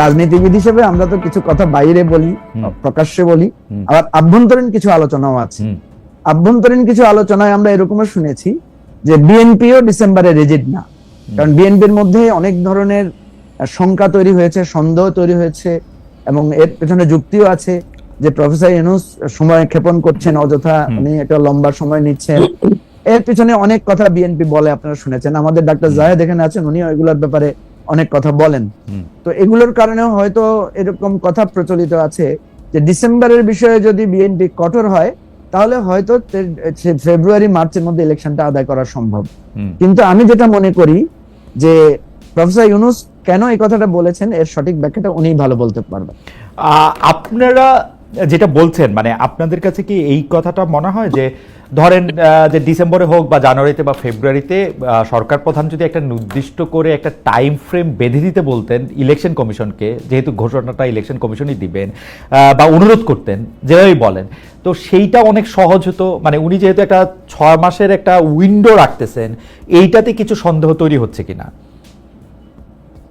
রাজনীতিবিদ হিসেবে আমরা তো কিছু কথা বাইরে বলি প্রকাশ্যে বলি আবার আভ্যন্তরীণ কিছু আলোচনাও আছে। আভ্যন্তরীণ কিছু আলোচনায় আমরা এরকমও শুনেছি যে বিএনপিও ডিসেম্বরে রেজিড না। কারণ বিএনপির মধ্যে অনেক ধরনের শঙ্কা তৈরি হয়েছে সন্দেহ তৈরি হয়েছে এবং এর পেছনে যুক্তিও আছে যে প্রফেসর ইউনুস সময় ক্ষেপণ করছেন অযথা উনি একটা লম্বা সময় নিচ্ছেন। এর পিছনে অনেক কথা বিএনপি বলে আপনারা শুনেছেন। আমাদের ডাক্তার জাহেদ এখানে আছেন উনি এগুলোর ব্যাপারে অনেক কথা বলেন। তো এগুলোর কারণে হয়তো এরকম কথা প্রচলিত আছে যে ডিসেম্বরের বিষয়ে যদি বিএনপি কঠোর হয় তাহলে হয়তো ফেব্রুয়ারি মার্চের মধ্যে ইলেকশনটা আদায় করা সম্ভব। কিন্তু আমি যেটা মনে করি যে প্রফেসর ইউনুস কেন এই কথাটা বলেছেন এর সঠিক ব্যাখ্যাটা উনিই ভালো বলতে পারবেন। আহ, আপনারা যেটা বলছেন মানে আপনাদের কাছে কি এই কথাটা মনে হয় যে ধরেন যে ডিসেম্বরে হোক বা জানুয়ারিতে বা ফেব্রুয়ারিতে সরকার প্রধান যদি একটা নির্দিষ্ট করে একটা টাইম ফ্রেম বেঁধে দিতে বলতেন ইলেকশন কমিশনকে যেহেতু ঘোষণাটা ইলেকশন কমিশনই দিবেন বা অনুরোধ করতেন যেভাবেই বলেন তো সেইটা অনেক সহজ হতো। মানে উনি যেহেতু একটা ছয় মাসের একটা উইন্ডো রাখতেছেন এইটাতে কিছু সন্দেহ তৈরি হচ্ছে কিনা?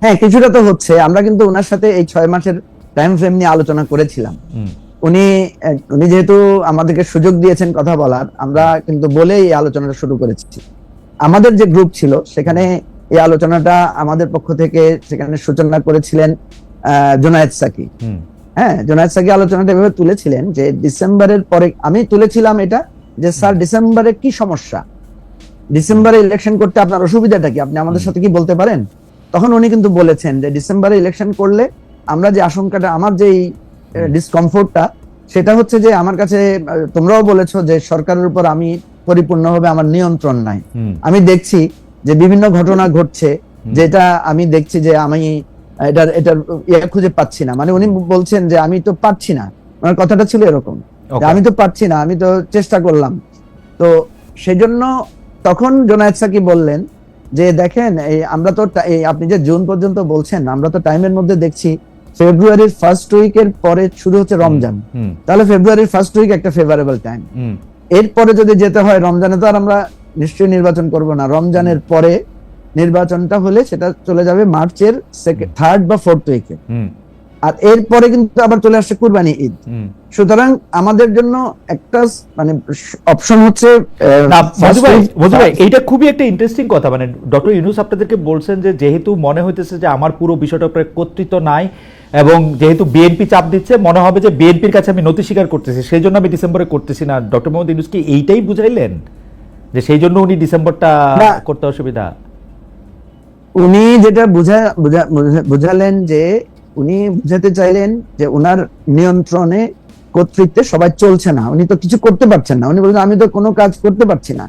হ্যাঁ কিছুটা তো হচ্ছে। আমরা কিন্তু ওনার সাথে এই ছয় মাসের টাইম ফ্রেম নিয়ে আলোচনা করেছিলাম। উনি উনি যেহেতু আমাদেরকে সুযোগ দিয়েছেন কথা বলার আমরা কিন্তু বলেই এই আলোচনাটা শুরু করেছি। আমাদের যে গ্রুপ ছিল সেখানে এই আলোচনাটা আমাদের পক্ষ থেকে সেখানে সূচনা করেছিলেন জোনায়েদ সাকি। হ্যাঁ জোনায়েদ সাকি আলোচনাটা এভাবে তুলেছিলেন যে ডিসেম্বরের পরে আমি তুলেছিলাম এটা যে স্যার ডিসেম্বরে কি সমস্যা? ডিসেম্বরে ইলেকশন করতে আপনার অসুবিধাটা কি? আপনি আমাদের সাথে কি বলতে পারেন? তখন উনি কিন্তু বলেছেন যে ডিসেম্বরে ইলেকশন করলে আমরা যে আশঙ্কাটা আমার যে ডিসকমফোর্টটা সেটা হচ্ছে যে আমার কাছে তোমরাও বলেছ যে সরকারের উপর আমি পরিপূর্ণভাবে আমার নিয়ন্ত্রণ নাই। আমি দেখছি যে বিভিন্ন ঘটনা ঘটছে যেটা আমি দেখছি যে আমি এটার এটার ইয়ে খুঁজে পাচ্ছি না। মানে উনি বলছেন যে আমি তো পাচ্ছি না। ওনার কথাটা ছিল এরকম। আমি তো পাচ্ছি না আমি তো চেষ্টা করলাম। তো সেজন্য তখন জোনায়েদ সাকি বললেন যে দেখেন এই আমরা তো আপনি যে জুন পর্যন্ত বলছেন আমরা তো টাইমের মধ্যে দেখছি ফেব্রুয়ারির ফার্স্ট উইকের পরে শুরু হচ্ছে রমজান। তাহলে ফেব্রুয়ারির ফার্স্ট উইক একটা ফেভারেবল টাইম এরপরে যদি যেতে হয় রমজানে তো আর আমরা নিশ্চয়ই নির্বাচন করব না। রমজানের পরে নির্বাচনটা হলে সেটা চলে যাবে মার্চের থার্ড বা ফোর্থ উইকে আর এরপরে কিন্তু আবার চলে আসছে কুরবানি ঈদ। সুতরাং আমাদের জন্য একটা মানে অপশন হচ্ছে এইটা খুবই একটা ইন্টারেস্টিং কথা। মানে ডক্টর ইউনুস আপনাদেরকে বলছেন যে যেহেতু মনে হইতেছে যে আমার পুরো বিষয়টার উপরে কর্তৃত্ব নাই এবং যেহেতু বিএনপি চাপ দিচ্ছে মনে হবে যে বিএনপির কাছে আমি নথি স্বীকার করতেছি। সেই জন্য আমি ডিসেম্বরে করতেছি না। ডক্টর মোহাম্মদ ইউনুস কি এইটাই বুঝাইলেন? যে সেই জন্য উনি ডিসেম্বরটা করতে অসুবিধা? উনি যেটা বুঝা বুঝা- বুঝা- বুঝালেন যে উনি বুঝাতে চাইলেন যে উনার নিয়ন্ত্রণে কর্তৃত্বে সবাই চলছে না। উনি তো কিছু করতে পারছেন না। উনি বলছেন আমি তো কোনো কাজ করতে পারছি না।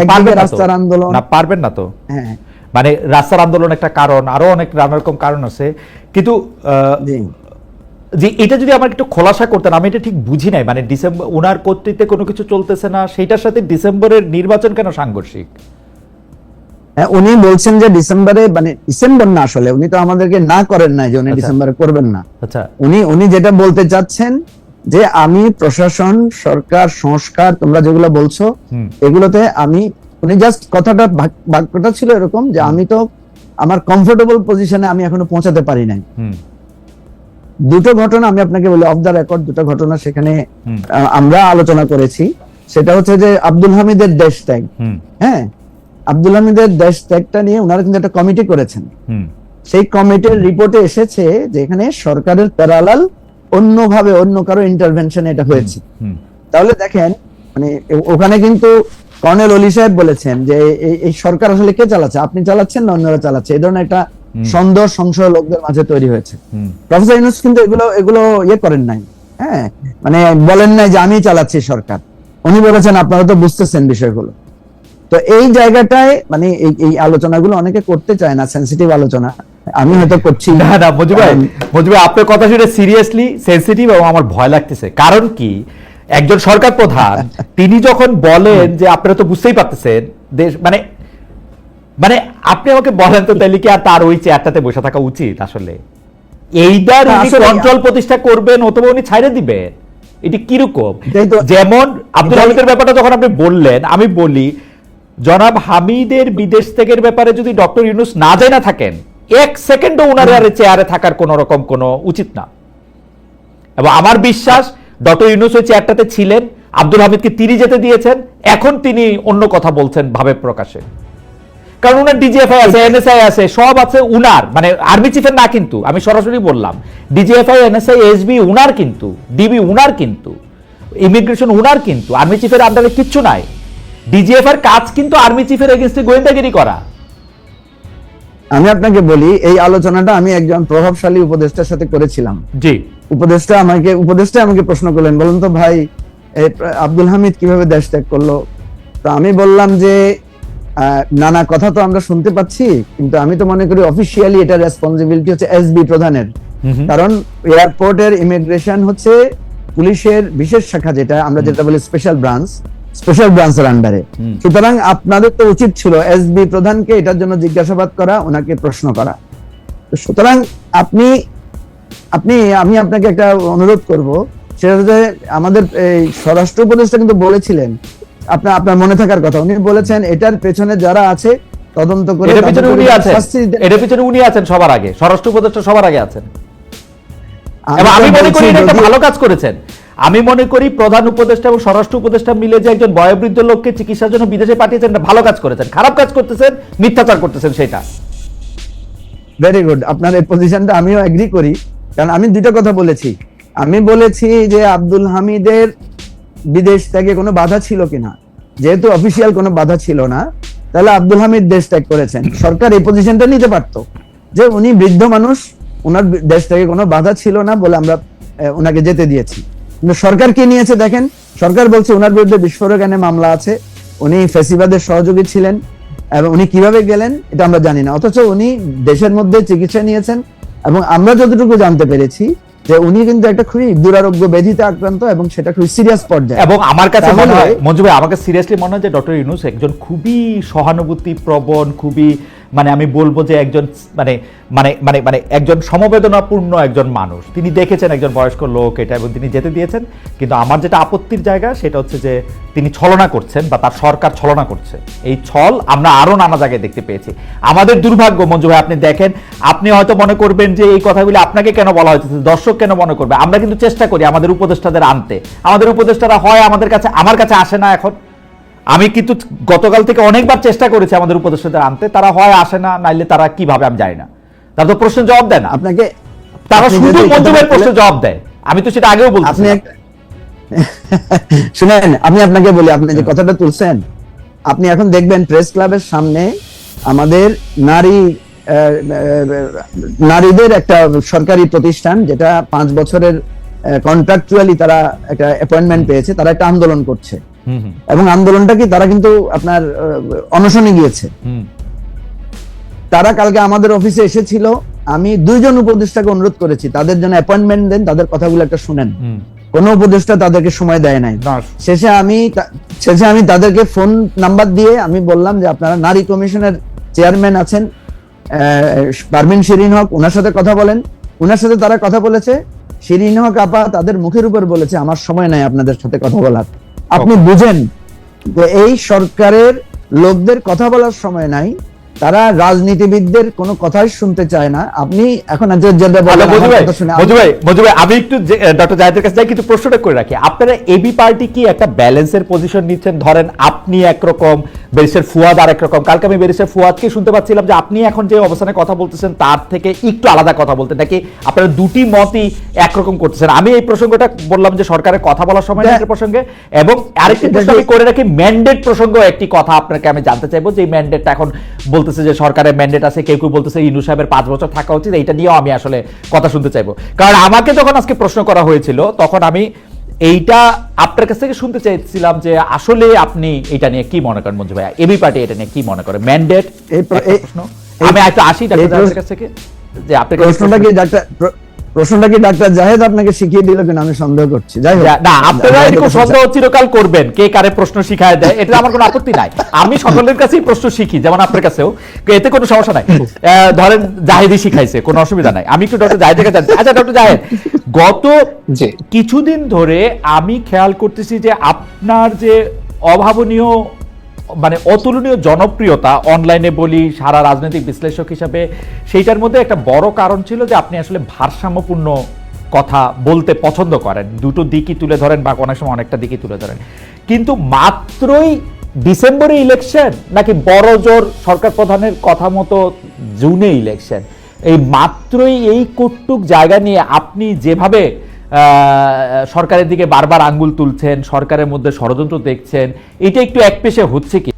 একদিকে না। রাস্তার আন্দোলন না পারবেন না তো। হ্যাঁ। মানে রাস্তার আন্দোলন একটা কারণ আরও অনেক নানা রকম কারণ আছে। কিন্তু যে এটা যদি আমার একটু খোলাসা করতেন আমি এটা ঠিক বুঝি নাই। মানে ডিসেম্বর ওনার কর্তৃত্বে কোনো কিছু চলতেছে না সেইটার সাথে ডিসেম্বরের নির্বাচন কেন সাংঘর্ষিক? হ্যাঁ, উনি বলছেন যে ডিসেম্বরে মানে ডিসেম্বর না আসলে উনি তো আমাদেরকে না করেন নাই যে উনি আচ্ছা। ডিসেম্বরে করবেন না। আচ্ছা। উনি উনি যেটা বলতে চাচ্ছেন যে আমি প্রশাসন সরকার সংস্কার তোমরা যেগুলো বলছো এগুলোতে আমি উনি জাস্ট কথাটা বাক্যটা ছিল এরকম যে আমি তো আমার কমফোর্টেবল পজিশনে আমি এখনও পৌঁছাতে পারি নাই। দুটো ঘটনা আমি আপনাকে বলি অফ দ্য রেকর্ড দুটো ঘটনা সেখানে আমরা আলোচনা করেছি। সেটা হচ্ছে যে আব্দুল হামিদের দেশ ত্যাগ। হ্যাঁ? আব্দুল হামিদের দেশ ত্যাগটা নিয়ে ওনারা কিন্তু একটা কমিটি করেছেন। সেই কমিটির রিপোর্টে এসেছে যে এখানে সরকারের প্যারালাল অন্যভাবে অন্য কারও ইন্টারভেনশন এটা হয়েছে। তাহলে দেখেন মানে ওখানে কিন্তু কর্নেল অলি সাহেব বলেছেন যে এই- সরকার আসলে কে চালাচ্ছে? আপনি চালাচ্ছেন না অন্যরা চালাচ্ছে? এই ধরনের একটা সন্দেহ সংশয় লোকদের মাঝে তৈরি হয়েছে। প্রফেসর ইউনুস কিন্তু এগুলো এগুলো ইয়ে করেন নাই। হ্যাঁ? মানে বলেন নাই যে আমি চালাচ্ছি সরকার। উনি বলেছেন আপনারা তো বুঝতেছেন বিষয়গুলো। তো এই জায়গাটায় মানে এই এই আলোচনাগুলো অনেকে করতে চায় না সেন্সিটিভ আলোচনা। আমি হয়তো করছি। না না মজু ভাই মজু ভাই আপনার কথা শুনে সিরিয়াসলি সেন্সিটিভ এবং আমার ভয় লাগতেছে। কারণ কি? একজন সরকার প্রধান তিনি যখন বলেন যে আপনারা তো বুঝতেই পারতেছেন দেশ মানে মানে আপনি আমাকে বলেন তো তাহলে কি আর তার ওই চেয়ারটাতে বসে থাকা উচিত আসলে? এইটার উনি কন্ট্রোল প্রতিষ্ঠা করবেন অথবা উনি ছাইড়ে দিবেন। এটি কীরকম? যেমন আব্দুল হামিদের ব্যাপারটা যখন আপনি বললেন আমি বলি জনাব হামিদের বিদেশ থেকে ব্যাপারে যদি ডক্টর ইউনুস না যায় না থাকেন এক সেকেন্ডও উনার চেয়ারে থাকার কোনো রকম কোনো উচিত না। এবং আমার বিশ্বাস ডক্টর ইউনুস ওই চেয়ারটাতে ছিলেন আব্দুল হামিদকে তিনি যেতে দিয়েছেন এখন তিনি অন্য কথা বলছেন ভাবে প্রকাশে। কারণ উনার ডিজিএফআই আছে এনএসআই আছে সব আছে উনার মানে আর্মি চিফের না কিন্তু আমি সরাসরি বললাম। ডিজিএফআই এনএসআই এসবি উনার কিন্তু ডিবি উনার কিন্তু ইমিগ্রেশন উনার কিন্তু আর্মি চিফের আন্ডারে কিচ্ছু নাই। ডিজিএফ এর কাজ কিন্তু আর্মি চিফের এগেনস্টে গোয়েন্দাগিরি করা। আমি আপনাকে বলি এই আলোচনাটা আমি একজন প্রভাবশালী উপদেষ্টার সাথে করেছিলাম। জি। উপদেষ্টা আমাকে উপদেষ্টা আমাকে প্রশ্ন করলেন বলুন তো ভাই এই আব্দুল হামিদ কীভাবে দেশ ত্যাগ করল? তো আমি বললাম যে নানা কথা তো আমরা শুনতে পাচ্ছি কিন্তু আমি তো মনে করি অফিসিয়ালি এটা রেসপন্সিবিলিটি হচ্ছে এসবি প্রধানের। কারণ এয়ারপোর্টের ইমিগ্রেশন হচ্ছে পুলিশের বিশেষ শাখা যেটা আমরা যেটা বলি স্পেশাল ব্রাঞ্চ স্পেশাল ব্রাঞ্চের আন্ডারে সুতরাং আপনাদের তো উচিত ছিল এসবি প্রধানকে এটার জন্য জিজ্ঞাসাবাদ করা ওনাকে প্রশ্ন করা। সুতরাং আপনি আপনি আমি আপনাকে একটা অনুরোধ করব সেটা হচ্ছে আমাদের এই স্বরাষ্ট্র উপদেষ্টা কিন্তু বলেছিলেন আপনার আপনার মনে থাকার কথা। উনি বলেছেন এটার পেছনে যারা আছে তদন্ত করে এটার পিছনে উনি আছেন। এটার পিছনে উনি আছেন সবার আগে। স্বরাষ্ট্র উপদেষ্টা সবার আগে আছেন। আমি মনে করি এটা ভালো কাজ করেছেন। আমি মনে করি প্রধান উপদেষ্টা এবং স্বরাষ্ট্র উপদেষ্টা মিলে যে একজন বয়োবৃদ্ধ লোককে চিকিৎসার জন্য বিদেশে পাঠিয়েছেন ভালো কাজ করেছেন। খারাপ কাজ করতেছেন, মিথ্যাচার করতেছেন সেটা। ভেরি গুড আপনার এই পজিশনটা আমিও এগ্রি করি। কারণ আমি দুইটা কথা বলেছি। আমি বলেছি যে আব্দুল হামিদের বিদেশ থেকে কোনো বাধা ছিল কিনা। যেহেতু অফিসিয়াল কোনো বাধা ছিল না, তাহলে আব্দুল হামিদ দেশ ত্যাগ করেছেন। সরকার এই পজিশনটা নিতে পারতো। যে উনি বৃদ্ধ মানুষ ওনার দেশ থেকে কোনো বাধা ছিল না বলে আমরা ওনাকে যেতে দিয়েছি। সরকার কি নিয়েছে দেখেন? সরকার বলছে ওনার বিরুদ্ধে বিস্ফোরক এনে মামলা আছে। উনি ফেসিবাদের সহযোগী ছিলেন এবং উনি কীভাবে গেলেন এটা আমরা জানি না। অথচ উনি দেশের মধ্যে চিকিৎসা নিয়েছেন এবং আমরা যতটুকু জানতে পেরেছি যে উনি কিন্তু একটা খুবই দুরারোগ্য ব্যাধিতে আক্রান্ত এবং সেটা খুবই সিরিয়াস পর্যায়ে। এবং আমার কাছে মনে হয় মঞ্জু ভাই আমাকে সিরিয়াসলি মনে হয় যে ডক্টর ইউনুস একজন খুবই সহানুভূতি প্রবণ খুবই মানে আমি বলব যে একজন মানে মানে মানে মানে একজন সমবেদনাপূর্ণ একজন মানুষ। তিনি দেখেছেন একজন বয়স্ক লোক এটা এবং তিনি যেতে দিয়েছেন, কিন্তু আমার যেটা আপত্তির জায়গা সেটা হচ্ছে যে তিনি ছলনা করছেন বা তার সরকার ছলনা করছে। এই ছল আমরা আরও নানা জায়গায় দেখতে পেয়েছি। আমাদের দুর্ভাগ্য, মঞ্জু ভাই, আপনি দেখেন, আপনি হয়তো মনে করবেন যে এই কথাগুলি আপনাকে কেন বলা হয়েছে, দর্শক কেন মনে করবে? আমরা কিন্তু চেষ্টা করি আমাদের উপদেষ্টাদের আনতে। আমাদের উপদেষ্টারা হয় আমাদের কাছে, আমার কাছে আসে না এখন। আমি কিন্তু গতকাল থেকে অনেকবার চেষ্টা করেছি আমাদের উপদেষ্টাদের আনতে তারা হয় আসে না নাইলে তারা কীভাবে আমি জানি না। তারা তো প্রশ্নের জবাব দেয় না। আপনাকে তারা শুধু কথাটা প্রশ্নের জবাব দেয়। আমি তো সেটা আগেও বলছি আপনি শুনেন আমি আপনাকে বলি আপনি যে কথাটা তুলছেন আপনি এখন দেখবেন প্রেস ক্লাবের সামনে আমাদের নারী নারীদের একটা সরকারি প্রতিষ্ঠান যেটা পাঁচ বছরের কন্ট্রাকচুয়ালি তারা একটা অ্যাপয়েন্টমেন্ট পেয়েছে তারা একটা আন্দোলন করছে। এবং আন্দোলনটা কি তারা কিন্তু আপনার অনশনে গিয়েছে। তারা কালকে আমাদের অফিসে এসেছিল আমি দুইজন উপদেষ্টাকে অনুরোধ করেছি তাদের জন্য অ্যাপয়েন্টমেন্ট দেন তাদের কথাগুলো একটা শুনেন। কোনো উপদেষ্টা তাদেরকে সময় দেয় নাই। শেষে আমি শেষে আমি তাদেরকে ফোন নাম্বার দিয়ে আমি বললাম যে আপনারা নারী কমিশনের চেয়ারম্যান আছেন আহ, পারভিন শিরিন হক ওনার সাথে কথা বলেন। ওনার সাথে তারা কথা বলেছে। শিরিন হক আপা তাদের মুখের উপর বলেছে আমার সময় নাই আপনাদের সাথে কথা বলার। আপনি বুঝেন যে এই সরকারের লোকদের কথা বলার সময় নাই তারা রাজনীতিবিদদের কোনো কথাই শুনতে চায় না। আপনি এখন আচ্ছা, আমি একটু ডক্টর জাহিদের কাছে যাই কিন্তু প্রশ্নটা করে রাখি। আপনারা এবি পার্টি কি একটা ব্যালেন্সের পজিশন নিচ্ছেন? ধরেন আপনি একরকম বেরিসের ফুয়াদ আর একরকম কালকে আমি বেরিসের ফুয়াদকে শুনতে পাচ্ছিলাম যে আপনি এখন যে অবস্থানে কথা বলতেছেন তার থেকে একটু আলাদা কথা বলতেন নাকি আপনারা দুটি মতই একরকম করতেছেন? আমি এই প্রসঙ্গটা বললাম যে সরকারের কথা বলার সময় প্রসঙ্গে এবং আরেকটি প্রশ্ন আমি করে রাখি ম্যান্ডেট প্রসঙ্গ একটি কথা আপনাকে আমি জানতে চাইব যে ম্যান্ডেটটা এখন বলতেছে যে সরকারের ম্যান্ডেট আছে কেউ কেউ বলতেছে ইনু সাহেবের পাঁচ বছর থাকা উচিত এইটা নিয়েও আমি আসলে কথা শুনতে চাইব। কারণ আমাকে যখন আজকে প্রশ্ন করা হয়েছিল তখন আমি এইটা আপনার কাছ থেকে শুনতে চাইছিলাম যে আসলে আপনি এটা নিয়ে কি মনে করেন মঞ্জু ভাইয়া? এবি পার্টি এটা নিয়ে কি মনে করে ম্যান্ডেট এই প্রশ্ন। আমি একটু আসি ডাক্তার কাছ থেকে যে আপনার প্রশ্নটা কি ডাক্তার প্রশ্নটা কি ডাক্তার জাহেদ আপনাকে শিখিয়ে দিল কিনা? আমি সন্দেহ করছি। যাই হোক। না আপনারা এরকম সন্দেহ চিরকাল করবেন কে কারে প্রশ্ন শিখায় দেয় এটা আমার কোনো আপত্তি নাই। আমি সকলের কাছেই প্রশ্ন শিখি যেমন আপনার কাছেও। এতে কোনো সমস্যা নাই। আহ, ধরেন জাহেদি শিখাইছে কোনো অসুবিধা নাই। আমি একটু ডক্টর জাহেদের কাছে আচ্ছা ডক্টর জাহেদ গত কিছুদিন ধরে আমি খেয়াল করতেছি যে আপনার যে অভাবনীয় মানে অতুলনীয় জনপ্রিয়তা অনলাইনে বলি, সারা রাজনৈতিক বিশ্লেষক হিসাবে, সেইটার মধ্যে একটা বড় কারণ ছিল যে আপনি আসলে ভারসাম্যপূর্ণ কথা বলতে পছন্দ করেন। দুটো দিকই তুলে ধরেন বা অনেক সময় অনেকটা দিকই তুলে ধরেন। কিন্তু মাত্রই ডিসেম্বরে ইলেকশন নাকি বড় জোর সরকার প্রধানের কথা মতো জুনে ইলেকশন? এই মাত্রই এই কটুক জায়গা নিয়ে আপনি যেভাবে সরকারের দিকে বারবার আঙ্গুল তুলছেন সরকারের মধ্যে ষড়যন্ত্র দেখছেন। এটা একটু একপেশে হচ্ছে কি?